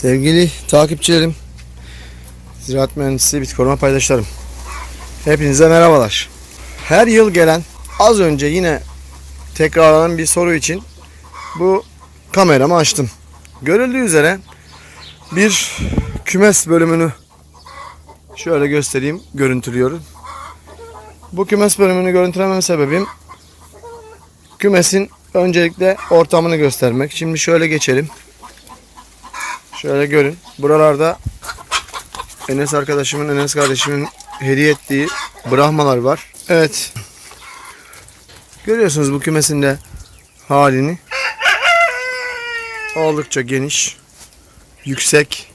Sevgili takipçilerim, ziraat mühendisi bitki koruma paydaşlarım. Hepinize merhabalar. Her yıl gelen az önce yine tekrarlanan bir soru için bu kameramı açtım. Görüldüğü üzere bir kümes bölümünü şöyle göstereyim, görüntülüyorum. Bu kümes bölümünü görüntülemem sebebim kümesin öncelikle ortamını göstermek. Şimdi şöyle geçelim. Şöyle görün. Buralarda Enes arkadaşımın, Enes kardeşimin hediye ettiği brahmalar var. Evet. Görüyorsunuz bu kümesin de halini. Oldukça geniş. Yüksek.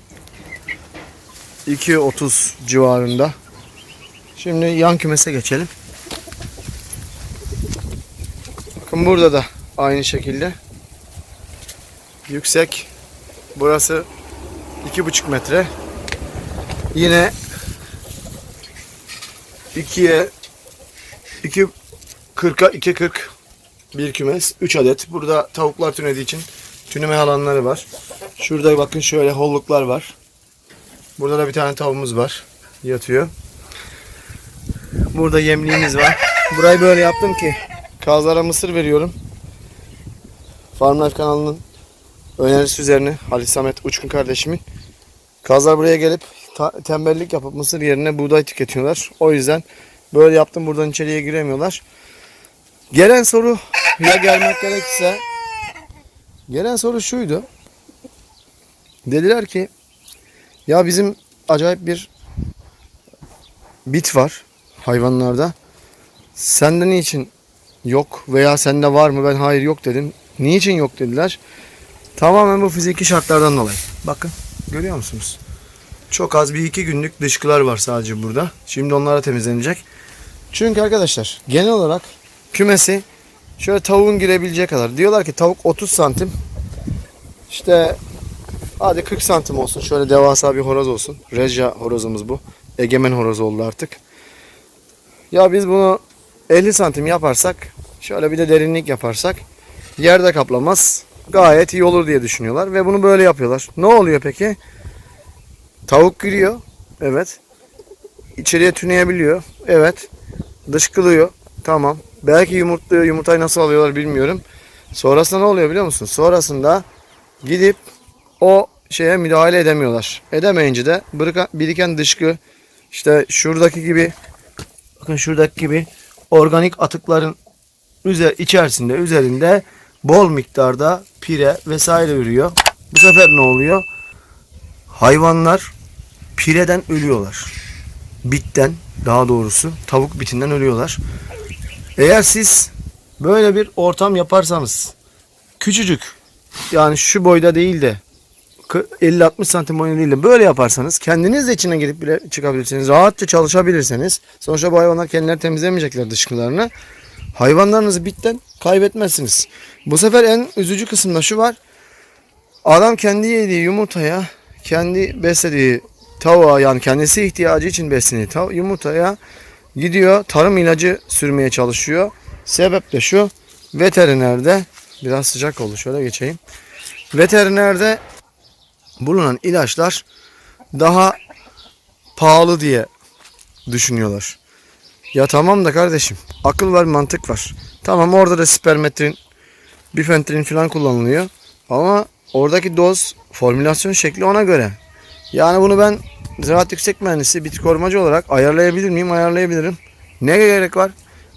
2.30 civarında. Şimdi yan kümese geçelim. Bakın burada da aynı şekilde. Yüksek. Burası iki buçuk metre. Yine ikiye iki kırka iki kırk bir kümes. Üç adet. Burada tavuklar tünediği için tüneme alanları var. Şurada bakın şöyle holluklar var. Burada da bir tane tavuğumuz var. Yatıyor. Burada yemliğimiz var. Burayı böyle yaptım ki kazlara mısır veriyorum. Farm kanalının önerisi üzerine Halil Samet Uçkun kardeşimin. Kazlar buraya gelip tembellik yapıp mısır yerine buğday tüketiyorlar. O yüzden böyle yaptım buradan içeriye giremiyorlar. Gelen soru ya gelmek gerekirse gelen soru şuydu. Dediler ki ya bizim acayip bir bit var hayvanlarda. Sende niçin yok veya sende var mı ben hayır yok dedim. Niçin yok dediler. Tamamen bu fiziki şartlardan dolayı. Bakın görüyor musunuz? Çok az bir iki günlük dışkılar var sadece burada. Şimdi onlara temizlenecek. Çünkü arkadaşlar genel olarak kümesi şöyle tavuğun girebileceği kadar. Diyorlar ki tavuk 30 santim. İşte hadi 40 santim olsun. Şöyle devasa bir horoz olsun. Reja horozumuz bu. Egemen horoz oldu artık. Ya biz bunu 50 santim yaparsak şöyle bir de derinlik yaparsak yerde kaplamaz gayet iyi olur diye düşünüyorlar ve bunu böyle yapıyorlar. Ne oluyor peki? Tavuk giriyor. Evet. İçeriye tüneyebiliyor. Evet. Dışkılıyor. Tamam. Belki yumurtluyor. Yumurtayı nasıl alıyorlar bilmiyorum. Sonrasında ne oluyor biliyor musun? Sonrasında gidip o şeye müdahale edemiyorlar. Edemeyince de biriken dışkı işte şuradaki gibi bakın şuradaki gibi organik atıkların üzer, içerisinde üzerinde bol miktarda pire vesaire ürüyor. Bu sefer ne oluyor? Hayvanlar pireden ölüyorlar. Bitten daha doğrusu tavuk bitinden ölüyorlar. Eğer siz böyle bir ortam yaparsanız küçücük yani şu boyda değil de 50-60 santim boyunda değil de böyle yaparsanız kendiniz de içine girip bile çıkabilirsiniz. Rahatça çalışabilirseniz sonuçta bu hayvanlar kendileri temizlemeyecekler dışkılarını. Hayvanlarınızı bitten kaybetmezsiniz. Bu sefer en üzücü kısımda şu var. Adam kendi yediği yumurtaya, kendi beslediği tavuğa yani kendisi ihtiyacı için beslediği tav- yumurtaya gidiyor tarım ilacı sürmeye çalışıyor. Sebep de şu. Veterinerde biraz sıcak oldu şöyle geçeyim. Veterinerde bulunan ilaçlar daha pahalı diye düşünüyorlar. Ya tamam da kardeşim akıl var mantık var. Tamam orada da spermetrin, bifentrin falan kullanılıyor. Ama oradaki doz, formülasyon şekli ona göre. Yani bunu ben ziraat yüksek mühendisi, bitki korumacı olarak ayarlayabilir miyim? Ayarlayabilirim. Ne gerek var?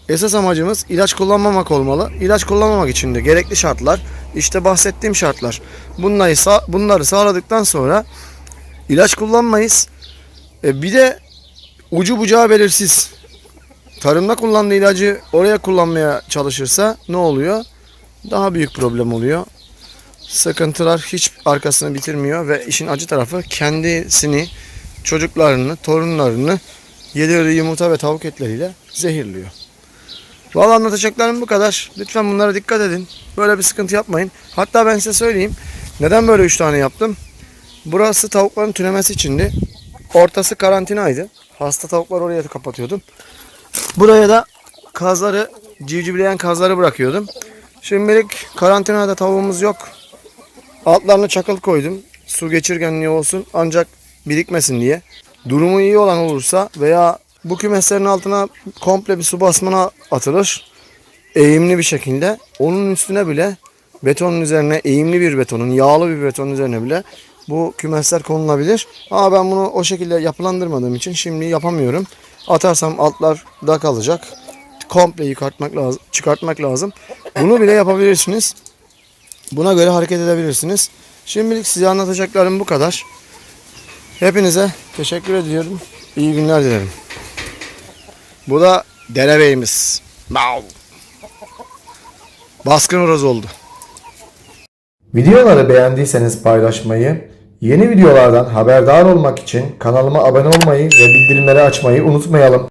Esas amacımız ilaç kullanmamak olmalı. İlaç kullanmamak için de gerekli şartlar, işte bahsettiğim şartlar. Bunları, sağ, bunları sağladıktan sonra ilaç kullanmayız. E bir de ucu bucağı belirsiz. Tarımda kullandığı ilacı oraya kullanmaya çalışırsa ne oluyor? Daha büyük problem oluyor. Sıkıntılar hiç arkasını bitirmiyor ve işin acı tarafı kendisini, çocuklarını, torunlarını yedirdiği yumurta ve tavuk etleriyle zehirliyor. Vallahi anlatacaklarım bu kadar. Lütfen bunlara dikkat edin. Böyle bir sıkıntı yapmayın. Hatta ben size söyleyeyim. Neden böyle 3 tane yaptım? Burası tavukların tünemesi içindi. Ortası karantinaydı. Hasta tavuklar oraya kapatıyordum. Buraya da kazları, civcivleyen kazları bırakıyordum. Şimdilik karantinada tavuğumuz yok. Altlarına çakıl koydum. su geçirgenliği olsun ancak birikmesin diye. Durumu iyi olan olursa veya bu kümeslerin altına komple bir su basmana atılır. Eğimli bir şekilde. Onun üstüne bile betonun üzerine eğimli bir betonun, yağlı bir betonun üzerine bile bu kümesler konulabilir. Ama ben bunu o şekilde yapılandırmadığım için şimdi yapamıyorum. Atarsam altlarda kalacak. Komple yıkartmak lazım, çıkartmak lazım. Bunu bile yapabilirsiniz. Buna göre hareket edebilirsiniz. Şimdilik size anlatacaklarım bu kadar. Hepinize teşekkür ediyorum. İyi günler dilerim. Bu da derebeyimiz. Mau. Baskın horoz oldu. Videoları beğendiyseniz paylaşmayı, yeni videolardan haberdar olmak için kanalıma abone olmayı ve bildirimleri açmayı unutmayalım.